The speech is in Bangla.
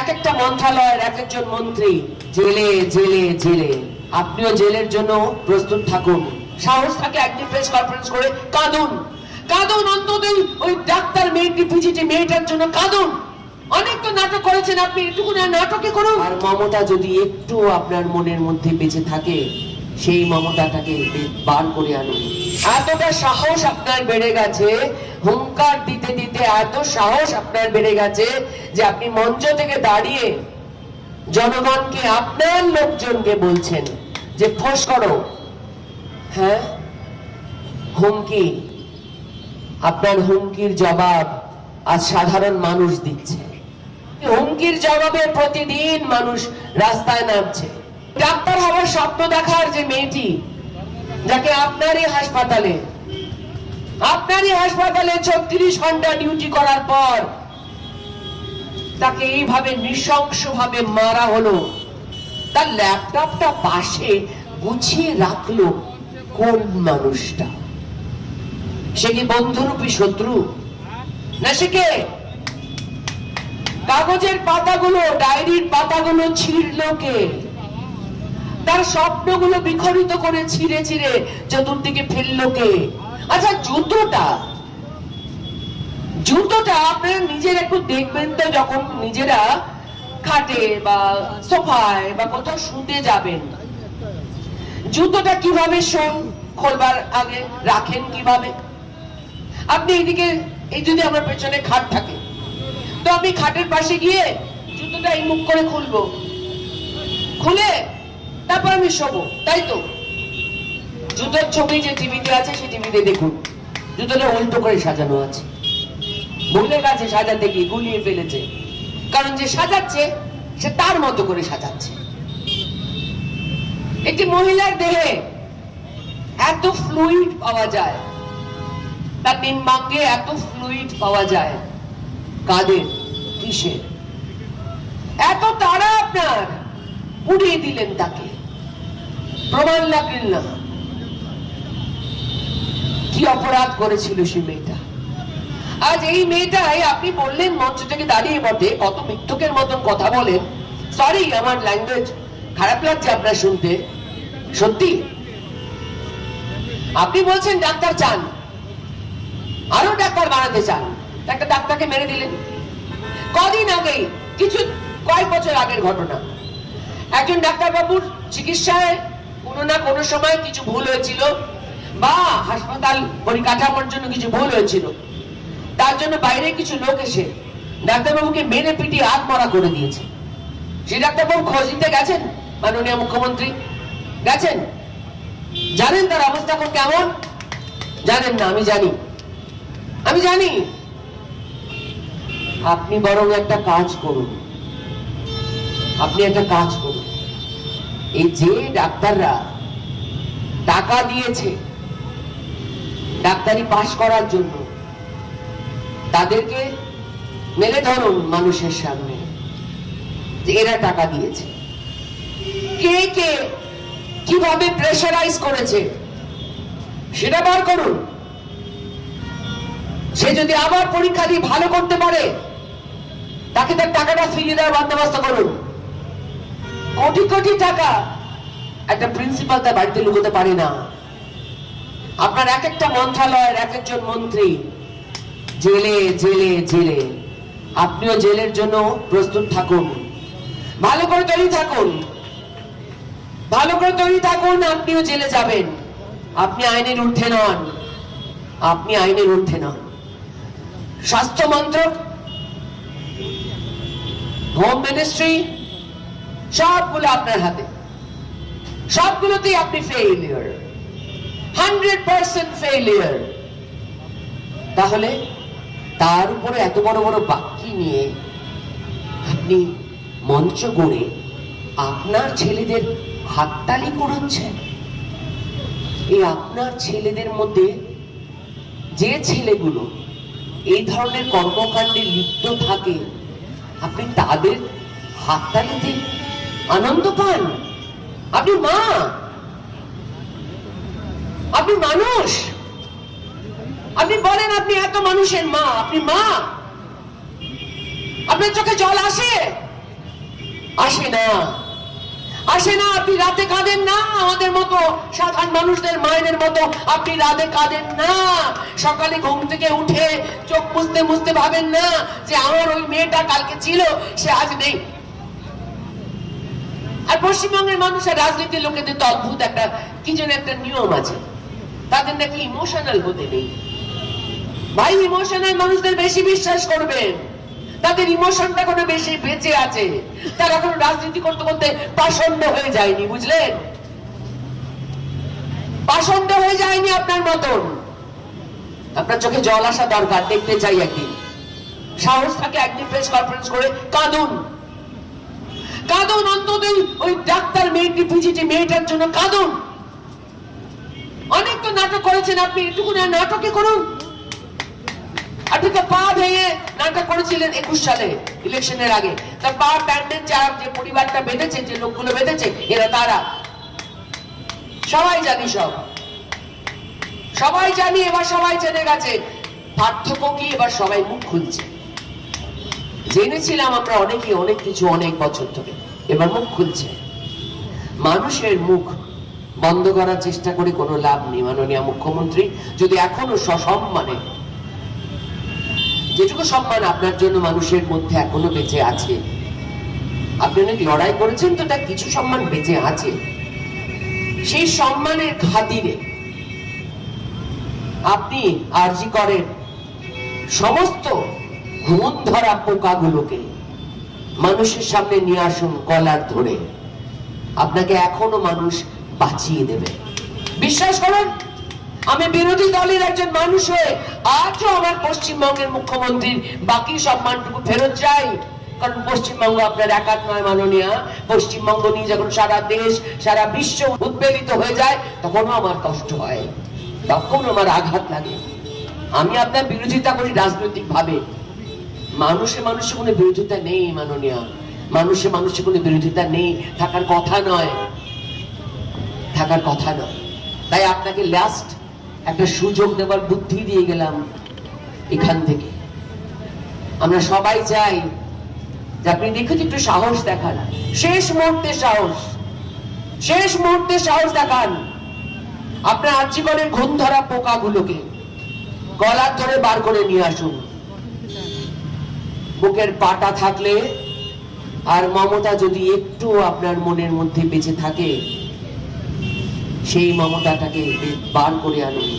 এক একটা মন্ত্রালয়ের এক একজন মন্ত্রী, জেলে জেলে জেলে। আপনিও জেলের জন্য প্রস্তুত থাকুন। সাহস থাকে একদিন প্রেস কনফারেন্স করে কাঁদুন। কাঁদুন অন্তত ওই- ডাক্তার মেয়েটি, পিজিটি মেয়েটার জন্য কাঁদুন। অনেক তো নাটক করেছেন আপনি একটুকুনি নাটকে করুন। আর মমতা যদি একটু আপনার মনের মধ্যে বেঁচে থাকে সেই মমতাটাকে বার করে আনুন এতটা সাহস আপনার বেড়ে গেছে, হুঙ্কার দিতে দিতে এত সাহস আপনার বেড়ে গেছে যে আপনি মঞ্চ থেকে দাঁড়িয়ে জনগণকে, আপনার লোকজনকে বলছেন যে ফোস করো। হ্যাঁ? হুমকি। আপনার হুমকির জবাব আজ সাধারণ মানুষ দিচ্ছে। হুমকির জবাবে প্রতিদিন মানুষ রাস্তায় নামছে। ডাক্তার হওয়ার স্বপ্ন দেখার যে মেয়েটি, যাকে আপনারই হাসপাতালে আপনারই হাসপাতালে ছত্রিশ ঘণ্টা ডিউটি করার পর তাকে এইভাবে নৃশংসভাবে মারা হলো। তার ল্যাপটপটা পাশে গুছিয়ে রাখল কোন মানুষটা? সে কি বন্ধুরূপী শত্রু? না, সে কে? কাগজের পাতাগুলো, ডায়েরির পাতাগুলো ছিঁড়লো কে? তার স্বপ্নগুলো বিখরিত করে ছিঁড়ে ছিঁড়ে চতুর্দিকে ফেলল কে? আচ্ছা জুতোটা জুতোটা আপনারা নিজের একটু দেখবেন তো যখন নিজেরা খাটে বা সোফায় বা কোথাও শুতে যাবেন। জুতোটা কীভাবে শোন, খোলবার আগে রাখেন কীভাবে? আপনি এদিকে, এই যদি আমার পেছনে খাট থাকে, তো আমি খাটের পাশে গিয়ে জুতোটা এই মুখ করে খুলবো। খুলে তারপর আমি শোবো, তাই তো? জুতোর ছবি যে টিভিতে আছে সেই টিভিতে দেখুন। জুতোটা উল্টো করে সাজানো আছে। ভুলে গেছে সাজাতে গিয়ে গুলিয়ে ফেলেছে। কারণ যে সাজাচ্ছে, সে তার মতো করে সাজাচ্ছে। একটি মহিলার দেহে এত ফ্লুইড পাওয়া যায়। তার নিম্বাঙ্গে এত ফ্লুইড পাওয়া যায়। কাদের? কিসের? এত তারা আপনার উড়িয়ে দিলেন তাকে। প্রমাণ না। কি অপরাধ করেছিল সে মেয়েটা? আজ এই মেয়েটাই আপনি বললেন মঞ্চ থেকে দাঁড়িয়ে বটে, কত মতন কথা বলেন। সরি আমার ল্যাঙ্গুয়েজ খারাপ লাগছে আপনার শুনতে। সত্যি? আপনি বলছেন ডাক্তার চান। আরও ডাক্তার বানাতে চান। একটা ডাক্তারকে মেরে দিলেন। কদিন আগে, কিছু কয়েক বছর আগের ঘটনা। একজন ডাক্তার বাবুর চিকিৎসায় কোনো না কোনো সময় কিছু ভুল হয়েছিল বা হাসপাতাল পরিকাঠামোর জন্য কিছু ভুল হয়েছিল। তার জন্য বাইরে কিছু লোক এসে ডাক্তারবাবুকে মেরে পিটিয়ে আত্মরা করে দিয়েছে। সেই ডাক্তারবাবু খোঁজ নিতে গেছেন? মাননীয় মুখ্যমন্ত্রী, গেছেন? জানেন তার অবস্থা এখন কেমন? জানেন না, আমি জানি। আমি জানি। আপনি বরং একটা কাজ করুন। আপনি একটা কাজ করুন এই যে ডাক্তাররা টাকা দিয়েছে, ডাক্তারি পাশ করার জন্য, তাদেরকে মেলে ধরুন মানুষের সামনে যে এরা টাকা দিয়েছে। কে কে কীভাবে প্রেশারাইজ করেছে, সেটা বার করুন। সে যদি আবার পরীক্ষা দিয়ে ভালো করতে পারে, তাকে তার টাকাটা ফিরিয়ে দেওয়ার বন্দোবস্ত করুন। কোটি কোটি টাকা। একটা প্রিন্সিপাল তার বাড়িতে লুকোতে পারে না। আপনার এক একটা মন্ত্রালয়ের এক একজন মন্ত্রী জেলে জেলে জেলে। আপনিও জেলের জন্য প্রস্তুত থাকুন। ভালো করে তৈরি থাকুন। ভালো করে তৈরি থাকুন, আপনিও জেলে যাবেন। আপনি আইনের ঊর্ধ্বে নন। আপনি আইনের ঊর্ধ্বে নন। স্বাস্থ্য মন্ত্রক হোম মিনিস্ট্রি সবগুলো আপনার হাতে। সবগুলোতেই আপনি ফেইলিয়ার হান্ড্রেড পার্সেন্ট ফেইলিয়ার তাহলে তার উপরে এত বড় বড় বাক্যি নিয়ে আপনি মঞ্চ গড়ে আপনার ছেলেদের হাততালি করাচ্ছেন। এই আপনার ছেলেদের মধ্যে যে ছেলেগুলো এই ধরনের কর্মকাণ্ডে লিপ্ত থাকে, আপনি তাদের হাততালিতে আনন্দ পান আপনি মা। আপনি মানুষ। আপনি বলেন আপনি এত মানুষের মা। আপনি মা। আপনার চোখে জল আসে? আসে না। আসে না, আপনি রাতে কাঁদেন না। আমাদের মতো সাধারণ মানুষদের, মায়েদের মতো আপনি রাতে কাঁদেন না। সকালে ঘুম থেকে উঠে চোখ মুছতে মুছতে ভাবেন না যে আমার ওই মেয়েটা কালকে ছিল, সে আজ নেই। আর পশ্চিমবঙ্গের মানুষের রাজনীতির লোকেদের তো অদ্ভুত একটা, কি যেন একটা নিয়ম আছে। তাদের নাকি ইমোশনাল হতে নেই। ভাই ইমোশনাল মানুষদের বেশি বিশ্বাস করবেন। তাদের ইমোশনটা কোনো বেশি বেঁচে আছে। তারা কোনো রাজনীতি করতে করতে পাষণ্ড হয়ে যায়নি, বুঝলেন? পাষণ্ড হয়ে যায়নি আপনার মতন। আপনার চোখে জল আসা দরকার, দেখতে চাই একদিন। সাহস থাকে একদিন প্রেস কনফারেন্স করে, কাঁদুন। কাঁদুন অন্তত ওই- ডাক্তার মেয়েটি পিজিটি মেয়েটার জন্য কাঁদুন। অনেক তো নাটক করেছেন আপনি এটুকু না নাটকে করুন। আপনি তো পা ভেঙে নাটক করেছিলেন একুশ সালে, ইলেকশনের আগে। তার পা যারা যে পরিবারটা বেঁধেছে, যে লোকগুলো বেঁধেছে, এরা তারা। সবাই জানি সব। সবাই জানি, এবার সবাই জেনে গেছে। পার্থক্য কি? এবার সবাই মুখ খুলছে। জেনেছিলাম আমরা অনেকে অনেক কিছু অনেক বছর ধরে, এবার মুখ খুলছে। মানুষের মুখ বন্ধ করার চেষ্টা করে কোনো লাভ নেই, মাননীয় মুখ্যমন্ত্রী। যদি এখনও সসম্মানে, যেটুকু সম্মান আপনার জন্য মানুষের মধ্যে এখনও বেঁচে আছে, আপনি অনেক লড়াই করেছেন তো তার কিছু সম্মান বেঁচে আছে। সেই সম্মানের খাতিরে আপনি আরজি করেন। সমস্ত ঘুম ধরা পোকাগুলোকে মানুষের সামনে নিয়ে আসুন গলার ধরে। আপনাকে এখনও মানুষ বাঁচিয়ে দেবে। বিশ্বাস করুন, আমি বিরোধী দলের একজন মানুষ হয়ে আজও আমার পশ্চিমবঙ্গের মুখ্যমন্ত্রীর বাকি সম্মানটুকু ফেরত চাই। কারণ পশ্চিমবঙ্গ আপনার একাত নয়, মাননীয়া। পশ্চিমবঙ্গ নিয়ে যখন সারা দেশ, সারা বিশ্ব উদ্বেলিত হয়ে যায়, তখনও আমার কষ্ট হয়। তখন আমার আঘাত লাগে। আমি আপনার বিরোধিতা করি রাজনৈতিক ভাবে মানুষে মানুষে কোনো বিরোধিতা নেই, মাননীয়। মানুষে মানুষে কোনো বিরোধিতা নেই, থাকার কথা নয়। থাকার কথা নয়। তাই আপনাকে লাস্ট একটা সুযোগ দেওয়ার বুদ্ধি দিয়ে গেলাম এখান থেকে। আমরা সবাই চাই যে আপনি দেখেছি একটু সাহস দেখান। শেষ মুহূর্তে সাহস। শেষ মুহূর্তে সাহস দেখান। আপনার আজীবনের ঘুম ধরা পোকাগুলোকে গলার ধরে বার করে নিয়ে আসুন। বুকের পাটা থাকলে আর মমতা যদি একটু আপনার মনের মধ্যে বেঁচে থাকে, সেই মমতাটাকে বার করে আনুন।